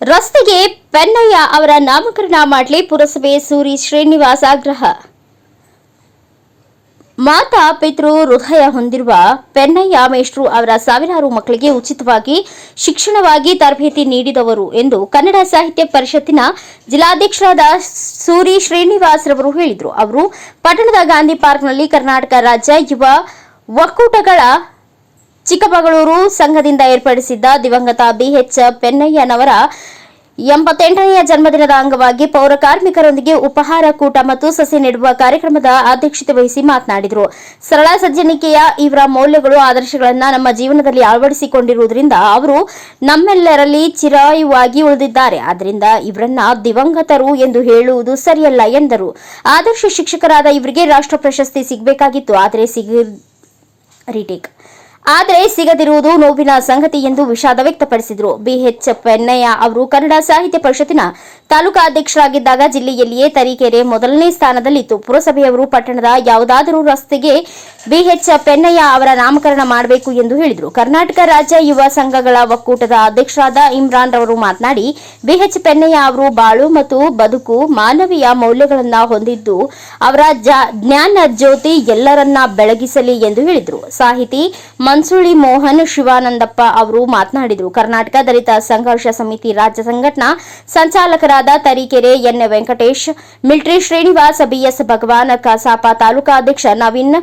ರಸ್ತೆಗೆ ಪೆನ್ನಯ್ಯ ಅವರ ನಾಮಕರಣ ಮಾಡಲಿ ಪುರಸಭೆ ಸೂರಿ ಶ್ರೀನಿವಾಸ್ ಆಗ್ರಹ ಮಾತಾ ಪಿತೃ ಹೃದಯ ಹೊಂದಿರುವ ಪೆನ್ನಯ್ಯ ಮೇಷ್ಟ್ರು ಅವರ ಸಾವಿರಾರು ಮಕ್ಕಳಿಗೆ ಉಚಿತವಾಗಿ ಶಿಕ್ಷಣವಾಗಿ ತರಬೇತಿ ನೀಡಿದವರು ಎಂದು ಕನ್ನಡ ಸಾಹಿತ್ಯ ಪರಿಷತ್ತಿನ ಜಿಲ್ಲಾಧ್ಯಕ್ಷರಾದ ಸೂರಿ ಶ್ರೀನಿವಾಸ್ ರವರು ಹೇಳಿದರು. ಅವರು ಪಟ್ಟಣದ ಗಾಂಧಿ ಪಾರ್ಕ್ನಲ್ಲಿ ಕರ್ನಾಟಕ ರಾಜ್ಯ ಯುವ ಒಕ್ಕೂಟಗಳ ಚಿಕ್ಕಮಗಳೂರು ಸಂಘದಿಂದ ಏರ್ಪಡಿಸಿದ್ದ ದಿವಂಗತ ಬಿಎಚ್ ಪೆನ್ನಯ್ಯನವರ ಎಂಬತ್ತೆಂಟನೆಯ ಜನ್ಮದಿನದ ಅಂಗವಾಗಿ ಪೌರ ಕಾರ್ಮಿಕರೊಂದಿಗೆ ಉಪಹಾರ, ಕೂಟ ಮತ್ತು ಸಸಿ ನೆಡುವ ಕಾರ್ಯಕ್ರಮದ ಅಧ್ಯಕ್ಷತೆ ವಹಿಸಿ ಮಾತನಾಡಿದರು. ಸರಳ ಸಜ್ಜನಿಕೆಯ ಇವರ ಮೌಲ್ಯಗಳು, ಆದರ್ಶಗಳನ್ನು ನಮ್ಮ ಜೀವನದಲ್ಲಿ ಅಳವಡಿಸಿಕೊಂಡಿರುವುದರಿಂದ ಅವರು ನಮ್ಮೆಲ್ಲರಲ್ಲಿ ಚಿರಾಯುವಾಗಿ ಉಳಿದಿದ್ದಾರೆ. ಆದ್ದರಿಂದ ಇವರನ್ನ ದಿವಂಗತರು ಎಂದು ಹೇಳುವುದು ಸರಿಯಲ್ಲ ಎಂದರು. ಆದರ್ಶ ಶಿಕ್ಷಕರಾದ ಇವರಿಗೆ ರಾಷ್ಟ್ರ ಪ್ರಶಸ್ತಿ ಸಿಗಬೇಕಾಗಿತ್ತು. ಆದರೆ ಸಿಗ ರೀಟೇಕ್ ಆದರೆ ಸಿಗದಿರುವುದು ನೋವಿನ ಸಂಗತಿ ಎಂದು ವಿಷಾದ ವ್ಯಕ್ತಪಡಿಸಿದರು. ಬಿಎಚ್ ಪೆನ್ನಯ್ಯ ಅವರು ಕನ್ನಡ ಸಾಹಿತ್ಯ ಪರಿಷತ್ತಿನ ತಾಲೂಕಾ ಅಧ್ಯಕ್ಷರಾಗಿದ್ದಾಗ ಜಿಲ್ಲೆಯಲ್ಲಿಯೇ ತರೀಕೆರೆ ಮೊದಲನೇ ಸ್ಥಾನದಲ್ಲಿತ್ತು. ಪುರಸಭೆಯವರು ಪಟ್ಟಣದ ಯಾವುದಾದರೂ ರಸ್ತೆಗೆ ಬಿಎಚ್ ಪೆನ್ನಯ್ಯ ಅವರ ನಾಮಕರಣ ಮಾಡಬೇಕು ಎಂದು ಹೇಳಿದರು. ಕರ್ನಾಟಕ ರಾಜ್ಯ ಯುವ ಸಂಘಗಳ ಒಕ್ಕೂಟದ ಅಧ್ಯಕ್ಷರಾದ ಇಮ್ರಾನ್ ರವರು ಮಾತನಾಡಿ, ಬಿಎಚ್ ಪೆನ್ನಯ್ಯ ಅವರು ಬಾಳು ಮತ್ತು ಬದುಕು ಮಾನವೀಯ ಮೌಲ್ಯಗಳನ್ನು ಹೊಂದಿದ್ದು, ಅವರ ಜ್ಞಾನ ಜ್ಯೋತಿ ಎಲ್ಲರನ್ನ ಬೆಳಗಿಸಲಿ ಎಂದು ಹೇಳಿದರು. ಸಾಹಿತಿ ಮನ್ಸುಳಿ ಮೋಹನ್ ಶಿವಾನಂದಪ್ಪ ಅವರು ಮಾತನಾಡಿದರು. ಕರ್ನಾಟಕ ದಲಿತ ಸಂಘರ್ಷ ಸಮಿತಿ ರಾಜ್ಯ ಸಂಘಟನಾ ಸಂಚಾಲಕರಾದ Tarikere N Venkatesh, military Srinivas B S Bhagwan, ಕಸಾಪ ತಾಲೂಕಾ ಅಧ್ಯಕ್ಷ ನವೀನ್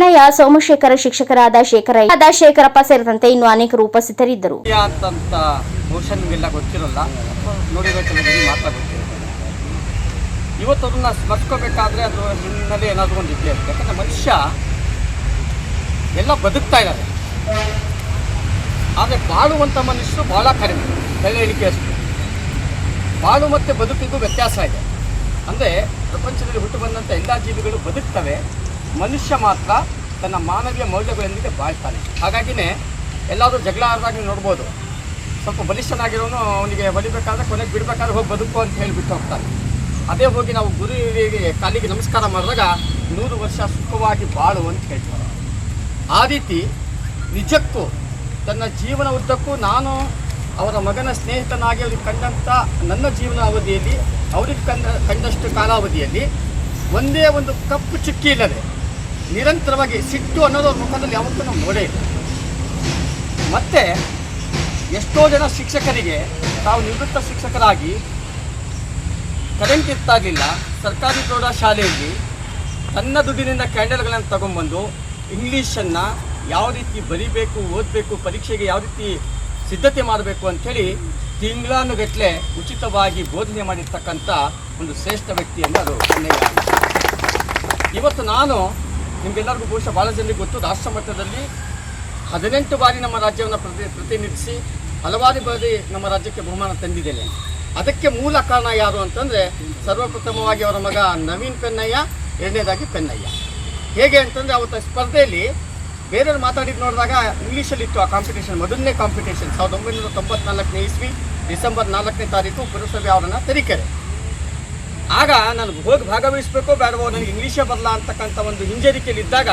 ಪೆನ್ನಯ್ಯ ಸೋಮಶೇಖರ ಶಿಕ್ಷಕರಾದ ಶೇಖರಯ್ಯ ಶೇಖರಪ್ಪ ಸೇರಿದಂತೆ ಇನ್ನು ಅನೇಕರು ಉಪಸ್ಥಿತರಿದ್ದರು. ಇವತ್ತು ಅದನ್ನ ಸ್ಮರಿಸ್ಕೋಬೇಕಾದ್ರೆ ಅದು ಹಿನ್ನೆಲೆ ಏನಾದರೂ ಒಂದು ಇದ್ದೇ ಮನುಷ್ಯ ಎಲ್ಲ ಬದುಕ್ತಾ ಇದ್ದಾರೆ ಆದರೆ ಬಾಳುವಂಥ ಮನುಷ್ಯರು ಭಾಳ ಕಡಿಮೆ. ಬೆಲೆ ಇಳಿಕೆ ಅಷ್ಟು. ಬಾಳು ಮತ್ತು ಬದುಕಿಗೂ ವ್ಯತ್ಯಾಸ ಇದೆ. ಅಂದರೆ ಪ್ರಪಂಚದಲ್ಲಿ ಹುಟ್ಟು ಬಂದಂಥ ಎಲ್ಲ ಜೀವಿಗಳು ಬದುಕ್ತವೆ. ಮನುಷ್ಯ ಮಾತ್ರ ತನ್ನ ಮಾನವೀಯ ಮೌಲ್ಯಗಳೊಂದಿಗೆ ಬಾಳ್ತಾನೆ. ಹಾಗಾಗಿನೇ ಎಲ್ಲಾದರೂ ಜಗಳ ಆದಾಗ ನೀವು ನೋಡ್ಬೋದು, ಸ್ವಲ್ಪ ಬಲಿಷ್ಠನಾಗಿರೋನು ಅವನಿಗೆ ಹೊಲಿಬೇಕಾದ್ರೆ ಕೊನೆಗೆ ಬಿಡಬೇಕಾದ್ರೆ ಹೋಗಿ ಬದುಕು ಅಂತ ಹೇಳಿಬಿಟ್ಟು ಹೋಗ್ತಾನೆ. ಅದೇ ಹೋಗಿ ನಾವು ಗುರುವಿಗೆ ಕಾಲಿಗೆ ನಮಸ್ಕಾರ ಮಾಡಿದಾಗ ನೂರು ವರ್ಷ ಸುಖವಾಗಿ ಬಾಳು ಅಂತ ಹೇಳ್ತಾರೆ. ಆ ರೀತಿ ನಿಜಕ್ಕೂ ತನ್ನ ಜೀವನ ಉದ್ದಕ್ಕೂ ನಾನು ಅವರ ಮಗನ ಸ್ನೇಹಿತನಾಗಿ ಅವ್ರಿಗೆ ಕಂಡಂಥ ನನ್ನ ಜೀವನ ಅವಧಿಯಲ್ಲಿ ಅವ್ರಿಗೆ ಕಂಡ, ಕಂಡಷ್ಟು ಕಾಲಾವಧಿಯಲ್ಲಿ ಒಂದೇ ಒಂದು ಕಪ್ಪು ಚುಕ್ಕಿ ಇಲ್ಲದೆ ನಿರಂತರವಾಗಿ ಸಿಟ್ಟು ಅನ್ನೋದು ಮುಖದಲ್ಲಿ ಯಾವತ್ತೂ ನಾವು ನೋಡೇ ಇಲ್ಲ. ಮತ್ತು ಎಷ್ಟೋ ಜನ ಶಿಕ್ಷಕರಿಗೆ ತಾವು ನಿವೃತ್ತ ಶಿಕ್ಷಕರಾಗಿ ಕರೆಂಟ್ ಇರ್ತಾ ಸರ್ಕಾರಿ ಸರ್ಕಾರಿ ಪ್ರೌಢಶಾಲೆಯಲ್ಲಿ ತನ್ನ ದುಡ್ಡಿನಿಂದ ಕ್ಯಾಂಡಲ್ಗಳನ್ನು ತಗೊಂಬಂದು ಇಂಗ್ಲೀಷನ್ನು ಯಾವ ರೀತಿ ಬರಿಬೇಕು, ಓದಬೇಕು, ಪರೀಕ್ಷೆಗೆ ಯಾವ ರೀತಿ ಸಿದ್ಧತೆ ಮಾಡಬೇಕು ಅಂಥೇಳಿ ತಿಂಗಳಾನುಗಟ್ಟಲೆ ಉಚಿತವಾಗಿ ಬೋಧನೆ ಮಾಡಿರ್ತಕ್ಕಂಥ ಒಂದು ಶ್ರೇಷ್ಠ ವ್ಯಕ್ತಿ ಅನ್ನೋದು ಇವತ್ತು ನಾನು ನಿಮಗೆಲ್ಲರಿಗೂ ಬಹುಶಃ ಭಾಳ ಜನರಿಗೆ ಗೊತ್ತು. ರಾಷ್ಟ್ರ ಮಟ್ಟದಲ್ಲಿ ಹದಿನೆಂಟು ಬಾರಿ ನಮ್ಮ ರಾಜ್ಯವನ್ನು ಪ್ರತಿ, ಪ್ರತಿನಿಧಿಸಿ ಹಲವಾರು ಬಾರಿ ನಮ್ಮ ರಾಜ್ಯಕ್ಕೆ ಬಹುಮಾನ ತಂದಿದ್ದೇನೆ. ಅದಕ್ಕೆ ಮೂಲ ಕಾರಣ ಯಾರು ಅಂತಂದರೆ ಸರ್ವಪ್ರಥಮವಾಗಿ ಅವರ ಮಗ ನವೀನ್ ಪೆನ್ನಯ್ಯ, ಎರಡನೇದಾಗಿ ಪೆನ್ನಯ್ಯ. ಹೇಗೆ ಅಂತಂದರೆ ಅವತ್ತು ಸ್ಪರ್ಧೆಯಲ್ಲಿ ಬೇರೆಯವ್ರು ಮಾತಾಡಿದ್ದು ನೋಡಿದಾಗ ಇಂಗ್ಲೀಷಲ್ಲಿತ್ತು ಆ ಕಾಂಪಿಟೇಷನ್ ಮೊದಲನೇ ಕಾಂಪಿಟೇಷನ್ ಸಾವಿರದ ಒಂಬೈನೂರ ತೊಂಬತ್ನಾಲ್ಕನೇ ಇಸ್ವಿ, ಡಿಸೆಂಬರ್ ನಾಲ್ಕನೇ ತಾರೀಕು ಪುರಸಭೆ ಅವರನ್ನು ತರೀಕೆರೆ. ಆಗ ನಾನು ಹೋಗಿ ಭಾಗವಹಿಸಬೇಕೋ ಬೇಡವೋ, ನನಗೆ ಇಂಗ್ಲೀಷೇ ಬರಲ್ಲ ಅಂತಕ್ಕಂಥ ಒಂದು ಹಿಂಜರಿಕೆಯಲ್ಲಿ ಇದ್ದಾಗ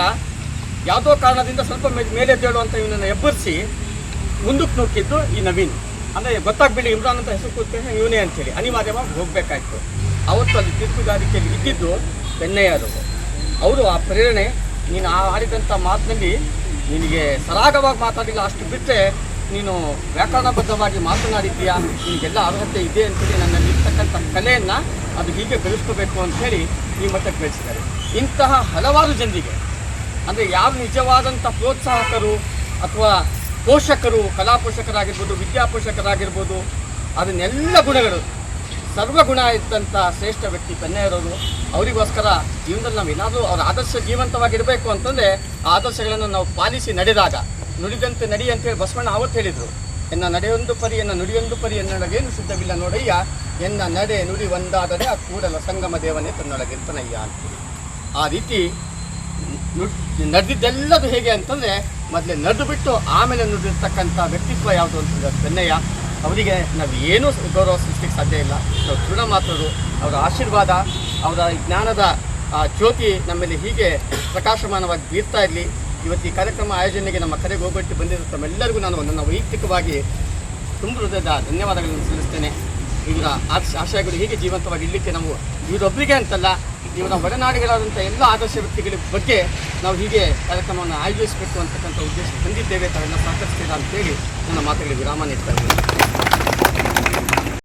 ಯಾವುದೋ ಕಾರಣದಿಂದ ಸ್ವಲ್ಪ ಮೇಲೆ ತೇಳುವಂಥ ಇವನನ್ನು ಎಬ್ಬರಿಸಿ ಮುಂದಕ್ಕೆ ನುಕ್ಕಿದ್ದು ಈ ನವೀನ್. ಅಂದರೆ ಗೊತ್ತಾಗ್ಬಿಡಿ ಇಮ್ರಾನ್ ಅಂತ ಹೆಸರು ಕೂತ್ಕೊಂಡು ಇವನೇ ಅಂತೇಳಿ. ಅನಿವಾರ್ಯವಾಗಿ ಹೋಗಬೇಕಾಯ್ತು. ಅವತ್ತು ಅಲ್ಲಿ ತೀರ್ಪುಗಾರಿಕೆಯಲ್ಲಿ ಇದ್ದಿದ್ದು ಬೆಣ್ಣೆಯರು. ಅವರು ಆ ಪ್ರೇರಣೆ, ನೀನು ಆಡಿದಂಥ ಮಾತಿನಲ್ಲಿ ನಿನಗೆ ಸರಾಗವಾಗಿ ಮಾತಾಡಿಲ್ಲ. ಅಷ್ಟು ಬಿಟ್ಟರೆ ನೀನು ವ್ಯಾಕರಣಬದ್ಧವಾಗಿ ಮಾತನಾಡಿದ್ದೀಯಾ? ನಿಮಗೆಲ್ಲ ಅರ್ಹತೆ ಇದೆ ಅಂತೇಳಿ ನನ್ನಲ್ಲಿ ಇರ್ತಕ್ಕಂಥ ಕಲೆಯನ್ನು ಅದು ಹೀಗೆ ಬೆಳೆಸ್ಕೋಬೇಕು ಅಂಥೇಳಿ ಈ ಮಟ್ಟಕ್ಕೆ ಬೆಳೆಸಿದ್ದಾರೆ ಇಂತಹ ಹಲವಾರು ಜನರಿಗೆ, ಅಂದರೆ ಯಾರು ನಿಜವಾದಂಥ ಪ್ರೋತ್ಸಾಹಕರು ಅಥವಾ ಪೋಷಕರು ಕಲಾ ಪೋಷಕರಾಗಿರ್ಬೋದು ವಿದ್ಯಾ ಪೋಷಕರಾಗಿರ್ಬೋದು ಅದನ್ನೆಲ್ಲ ಗುಣಗಳು ಸರ್ವಗುಣ ಇದ್ದಂಥ ಶ್ರೇಷ್ಠ ವ್ಯಕ್ತಿ ಪೆನ್ನೆಯರವರು ಅವರಿಗೋಸ್ಕರ ಜೀವನದಲ್ಲಿ ನಾವು ಏನಾದರೂ ಅವರ ಆದರ್ಶ ಜೀವಂತವಾಗಿರಬೇಕು ಅಂತಂದರೆ ಆ ಆದರ್ಶಗಳನ್ನು ನಾವು ಪಾಲಿಸಿ ನಡೆದಾಗ ನುಡಿದಂತೆ ನಡಿ ಅಂತೇಳಿ ಬಸವಣ್ಣ ಅವತ್ತು ಹೇಳಿದರು. ಎನ್ನ ನಡೆಯೊಂದು ಪರಿ, ಎನ್ನ ನುಡಿಯೊಂದು ಪರಿ ಎನ್ನೊಳಗೇನು ಸಿದ್ಧವಿಲ್ಲ ನೋಡಯ್ಯ. ಎನ್ನ ನಡೆ ನುಡಿ ಒಂದಾದರೆ ಆ ಕೂಡಲ ಸಂಗಮ ದೇವನೇ ತನ್ನೊಳಗಿರ್ತನಯ್ಯ ಅಂತೇಳಿ ಆ ರೀತಿ ನುಡ್- ನಡೆದಿದ್ದೆಲ್ಲದು ಹೇಗೆ ಅಂತಂದರೆ ಮೊದಲೇ ನಡೆದು ಬಿಟ್ಟು ಆಮೇಲೆ ನುಡಿರ್ತಕ್ಕಂಥ ವ್ಯಕ್ತಿತ್ವ ಯಾವುದು ಅಂತಂದ್ರೆ ಬೆನ್ನಯ್ಯ, ಅವರಿಗೆ ನಾವು ಏನೂ ಗೌರವ ಸೃಷ್ಟಿಗೆ ಸಾಧ್ಯ ಇಲ್ಲ. ನಾವು ತೃಣ ಮಾತ್ರರು. ಅವರ ಆಶೀರ್ವಾದ, ಅವರ ಜ್ಞಾನದ ಆ ಜ್ಯೋತಿ ನಮ್ಮಲ್ಲಿ ಹೀಗೆ ಪ್ರಕಾಶಮಾನವಾಗಿ ಬೀರ್ತಾ ಇರಲಿ. ಇವತ್ತು ಈ ಕಾರ್ಯಕ್ರಮ ಆಯೋಜನೆಗೆ ನಮ್ಮ ಕರೆಗೆ ಹೋಗ್ಬಿಟ್ಟು ಬಂದಿರೋ ತಮ್ಮೆಲ್ಲರಿಗೂ ನಾನು ನನ್ನ ವೈಯಕ್ತಿಕವಾಗಿ ತುಂಬ ಹೃದಯದ ಧನ್ಯವಾದಗಳನ್ನು ಸಲ್ಲಿಸ್ತೇನೆ. ಇವರ ಆಶ್, ಆಶಯಗಳು ಹೀಗೆ ಜೀವಂತವಾಗಿ ಇಡಲಿಕ್ಕೆ ನಾವು ಇವರೊಬ್ಬರಿಗೆ ಅಂತಲ್ಲ ಇವರ ಒಡನಾಡಿಗಳಾದಂಥ ಎಲ್ಲ ಆದರ್ಶ ವ್ಯಕ್ತಿಗಳ ಬಗ್ಗೆ ನಾವು ಹೀಗೆ ಕಾರ್ಯಕ್ರಮವನ್ನು ಆಯೋಜಿಸಬೇಕು ಅಂತಕ್ಕಂಥ ಉದ್ದೇಶ ಹೊಂದಿದ್ದೇವೆ. ತಾವೆಲ್ಲ ಸಹಕರಿಸ್ತೀರಾ ಅಂತೇಳಿ ನನ್ನ ಮಾತುಗಳಿಗೆ ವಿರಾಮ ನೀಡ್ತಾ ಇದ್ದೀನಿ.